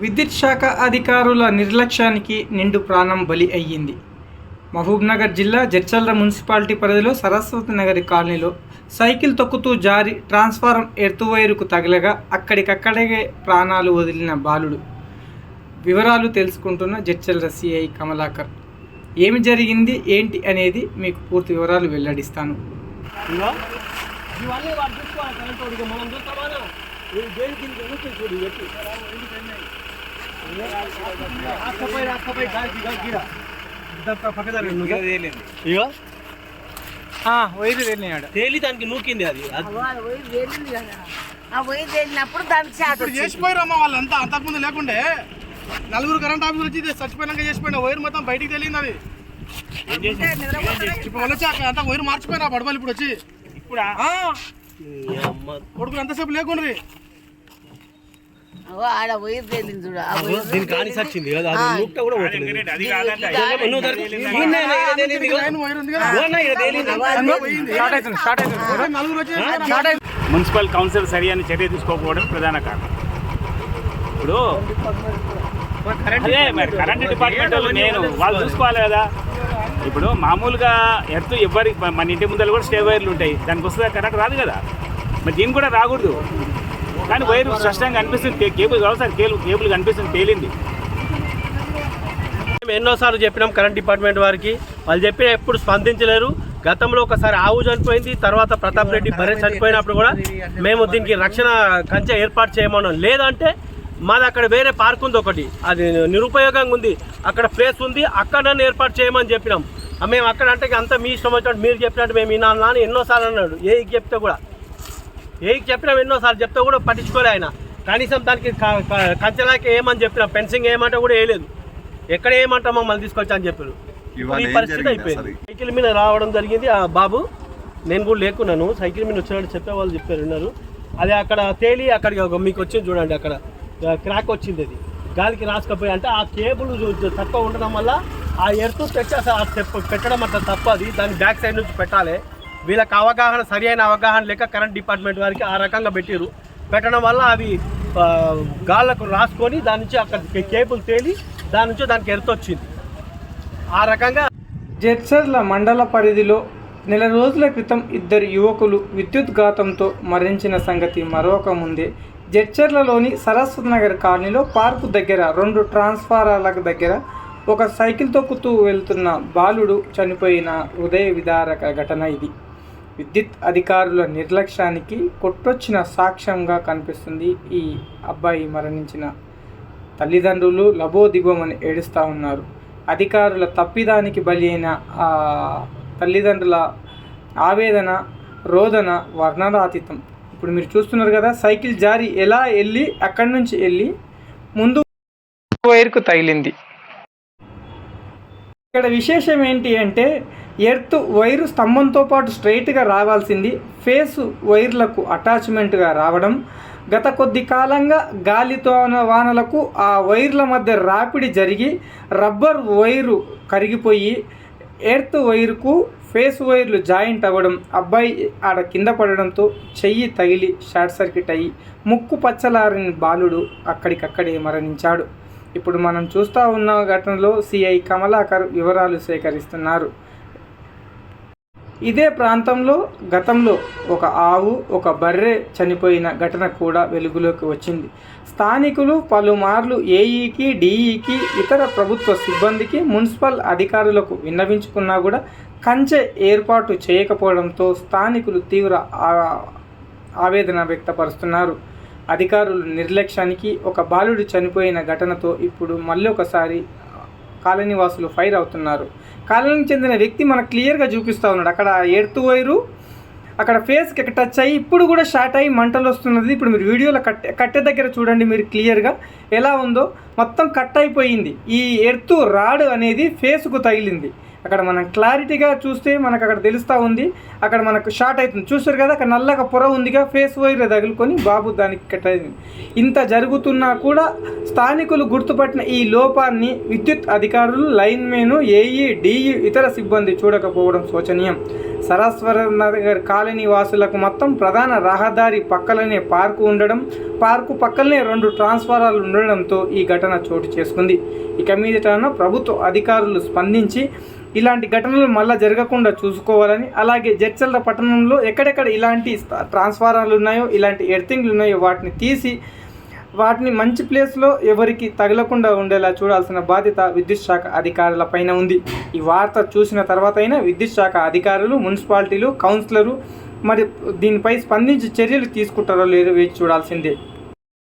విద్యుత్ శాఖ అధికారుల నిర్లక్ష్యానికి నిండు ప్రాణం బలి అయ్యింది. మహబూబ్నగర్ జిల్లా జడ్చల్ర మున్సిపాలిటీ పరిధిలో సరస్వతి నగరి కాలనీలో సైకిల్ తొక్కుతూ జారి ట్రాన్స్ఫారం ఎర్తువైరుకు తగలగా అక్కడికక్కడే ప్రాణాలు వదిలిన బాలుడు. వివరాలు తెలుసుకుంటున్న జడ్చల్ర సిఐ కమలాకర్. ఏమి జరిగింది ఏంటి అనేది మీకు పూర్తి వివరాలు వెల్లడిస్తాను. ఇవన్నీ మనం ఇగో వైరు వెళ్ళినాడు తేలి దానికి నూకింది అది. వెళ్ళినప్పుడు దానికి ఇప్పుడు చేసిపోయారమ్మా వాళ్ళంతా అంతకుముందు లేకుండే. నలుగురు కరెంట్ ఆఫీసర్ వచ్చి చచ్చిపోయినాక చేసిపోయిన వైర్ మొత్తం బయటికి తెలియదు అది. ఇప్పుడు వచ్చి అంతా వైర్ మార్చిపోయినా పడవలు ఇప్పుడు వచ్చి. ఇప్పుడు. కొడుకులు ఎంతసేపు లేకుండ్రి? అగో ఆడ పోయి వెళ్ళింది చూడు ఆ అగో, పోయి దీనికి ఆనిస్ వచ్చింది కదా అది నూక్తా కూడా పోతుంది నువ్వు దొరికి- ఈయన ఈయన తేలింది ఇగో. లైన్ వైర్ ఉంది కదా ఇగో అన్న, ఈయన తేలింది. స్టార్ట్ అవుతుంది స్టార్ట్ అవుతుంది నలుగురు వచ్చి మున్సిపల్ కౌన్సిల్ సరి అని చర్య తీసుకోకపోవడం ప్రధాన కారణం ఇప్పుడు అదే మరి కరెంట్ డిపార్ట్మెంట్ వాళ్ళు నేను వాళ్ళు చూసుకోవాలి కదా ఇప్పుడు మామూలుగా ఎర్త్ ఎవరి మన ఇంటి ముందర కూడా స్టే వైర్లు ఉంటాయి దానికి వస్తుందా కరెంట్ రాదు కదా మరి దీనికి కూడా రాకూడదు కానీ వైర్ స్పష్టంగా కనిపిస్తుంది. కేబుల్ కావాలి సార్ కేబుల్ కేబుల్ కనిపిస్తుంది. తేలింది. మేము ఎన్నోసార్లు చెప్పినాం కరెంట్ డిపార్ట్మెంట్ వారికి. వాళ్ళు చెప్పిన ఎప్పుడు స్పందించలేరు. గతంలో ఒకసారి ఆవు చనిపోయింది. తర్వాత ప్రతాప్ రెడ్డి భరే చనిపోయినప్పుడు కూడా మేము దీనికి రక్షణ కంచె ఏర్పాటు చేయమన్నాం. లేదంటే మాది అక్కడ వేరే పార్క్ ఉంది ఒకటి. అది నిరుపయోగంగా ఉంది. అక్కడ ప్లేస్ ఉంది. అక్కడ నన్ను ఏర్పాటు చేయమని చెప్పినాం. మేము అక్కడ అంటే అంతా మీ ఇష్టం వచ్చినట్టు మీరు చెప్పినట్టు మేము వినాలని ఎన్నోసార్లు అన్నాడు. ఏ చెప్తే కూడా. ఏకి చెప్పినాం ఎన్నోసార్లు చెప్తే కూడా పట్టించుకోలే ఆయన. కనీసం దానికి కంచెలాకి ఏమని చెప్పినాం ఫెన్సింగ్ ఏమంటే కూడా వేయలేదు ఎక్కడ ఏమంటాం మమ్మల్ని తీసుకొచ్చా అని చెప్పారు. ఈ పరిస్థితి అయిపోయింది. సైకిల్ మీద రావడం జరిగింది. ఆ బాబు నేను కూడా లేకున్నాను. సైకిల్ మీద వచ్చినట్టు చెప్పే వాళ్ళు చెప్పారు విన్నారు. అది అక్కడ తేలి అక్కడికి ఒక మీకు వచ్చింది చూడండి అక్కడ. క్రాక్ వచ్చింది అది. గాలికి రాసుకపోయి అంటే ఆ కేబుల్ తక్కువ ఉండడం వల్ల ఆ ఎర్త్ తెచ్చి అసలు పెట్టడం అట్లా తప్పది దాన్ని బ్యాక్ సైడ్ నుంచి పెట్టాలి. వీళ్ళకి అవగాహన సరి అయిన అవగాహన లేక కరెంట్ డిపార్ట్మెంట్ వారికి ఆ రకంగా పెట్టారు పెట్టడం వల్ల అవి గాళ్ళకు రాసుకొని దాని నుంచి అక్కడ కేబుల్ తేలి దాని నుంచి దానికి ఎరుతొచ్చింది ఆ రకంగా జడ్చర్ల మండల పరిధిలో నెల రోజుల క్రితం ఇద్దరు యువకులు విద్యుత్ ఘాతంతో మరణించిన సంగతి మరొక ముందే. జడ్చర్లలోని సరస్వతి నగర్ కాలనీలో పార్కు దగ్గర రెండు ట్రాన్స్ఫారాలకు దగ్గర ఒక సైకిల్ తొక్కుతూ వెళ్తున్న బాలుడు చనిపోయిన హృదయ విదారక ఘటన ఇది. విద్యుత్ అధికారుల నిర్లక్ష్యానికి కొట్టొచ్చిన సాక్ష్యంగా కనిపిస్తుంది ఈ అబ్బాయి మరణించిన తల్లిదండ్రులు లబోదిబోమని ఏడుస్తూ ఉన్నారు. అధికారుల తప్పిదానికి బలి అయిన ఆ తల్లిదండ్రుల ఆవేదన రోదన వర్ణనాతీతం. ఇప్పుడు మీరు చూస్తున్నారు కదా సైకిల్ జారి ఎలా వెళ్ళి అక్కడి నుంచి వెళ్ళి ముందు వైర్కు తగిలింది. ఇక్కడ విశేషం ఏంటి అంటే ఎర్త్ వైరు స్తంభంతో పాటు స్ట్రైట్గా రావాల్సింది ఫేస్ వైర్లకు అటాచ్మెంట్గా రావడం గత కొద్ది కాలంగా గాలితో వానలకు ఆ వైర్ల మధ్య రాపిడి జరిగి రబ్బర్ వైరు కరిగిపోయి ఎర్త్ వైరుకు ఫేస్ వైర్లు జాయింట్ అవ్వడం అబ్బాయి ఆడ కింద పడడంతో చెయ్యి తగిలి షార్ట్ సర్క్యూట్ అయ్యి ముక్కు పచ్చలారిని బాలుడు అక్కడికక్కడే మరణించాడు. ఇప్పుడు మనం చూస్తూ ఉన్న ఘటనలో సిఐ కమలాకర్ వివరాలు సేకరిస్తున్నారు. ఇదే ప్రాంతంలో గతంలో ఒక ఆవు ఒక బర్రె చనిపోయిన ఘటన కూడా వెలుగులోకి వచ్చింది. స్థానికులు పలుమార్లు ఏఈకి డిఈకి ఇతర ప్రభుత్వ సిబ్బందికి మున్సిపల్ అధికారులకు విన్నవించుకున్నా కూడా కంచె ఏర్పాటు చేయకపోవడంతో స్థానికులు తీవ్ర ఆవేదన వ్యక్తపరుస్తున్నారు. అధికారుల నిర్లక్ష్యానికి ఒక బాలుడు చనిపోయిన ఘటనతో ఇప్పుడు మళ్ళీ ఒకసారి కాలనీవాసులు ఫైర్ అవుతున్నారు. కాలనీకి చెందిన వ్యక్తి మనకు క్లియర్గా చూపిస్తూ ఉన్నాడు. అక్కడ ఏడుతూ వైరు అక్కడ ఫేస్కి ఇక్కడ టచ్ అయ్యి ఇప్పుడు కూడా షార్ట్ అయ్యి మంటలు వస్తున్నది. ఇప్పుడు మీరు వీడియోలో కట్టె కట్టె దగ్గర చూడండి మీరు క్లియర్గా. ఎలా ఉందో మొత్తం కట్ అయిపోయింది. ఈ ఎర్తు రాడ్ అనేది ఫేస్కు తగిలింది. అక్కడ మనం క్లారిటీగా చూస్తే మనకు అక్కడ తెలుస్తూ ఉంది. అక్కడ మనకు షార్ట్ అవుతుంది. చూస్తారు కదా అక్కడ నల్లగా పొర ఉందిగా ఫేస్ వైర్ తగులుకొని బాబు దానికి కట్ అయింది. ఇంత జరుగుతున్నా కూడా స్థానికులు గుర్తుపట్టిన ఈ లోపాన్ని విద్యుత్ అధికారులు లైన్మెన్ ఏఈ డిఈ ఇతర సిబ్బంది చూడకపోవడం శోచనీయం. సరస్వర నగర్ కాలనీ వాసులకు మొత్తం ప్రధాన రహదారి పక్కలనే పార్కు ఉండడం పార్కు పక్కలనే రెండు ట్రాన్స్ఫారాలు ఉండడంతో ఈ ఘటన చోటు చేసుకుంది. ఇక మీదట ప్రభుత్వ అధికారులు స్పందించి ఇలాంటి ఘటనలు మళ్ళీ జరగకుండా చూసుకోవాలని అలాగే జడ్చల్ల పట్టణంలో ఎక్కడెక్కడ ఇలాంటి ట్రాన్స్ఫారాలు ఉన్నాయో ఇలాంటి ఎర్తింగ్లు ఉన్నాయో వాటిని తీసి వాటిని మంచి ప్లేస్లో ఎవరికి తగలకుండా ఉండేలా చూడాల్సిన బాధ్యత విద్యుత్ శాఖ అధికారుల పైన ఉంది. ఈ వార్త చూసిన తర్వాత అయినా విద్యుత్ శాఖ అధికారులు మున్సిపాలిటీలు కౌన్సిలరు మరి దీనిపై స్పందించి చర్యలు తీసుకుంటారో లేదో వేచి చూడాల్సిందే.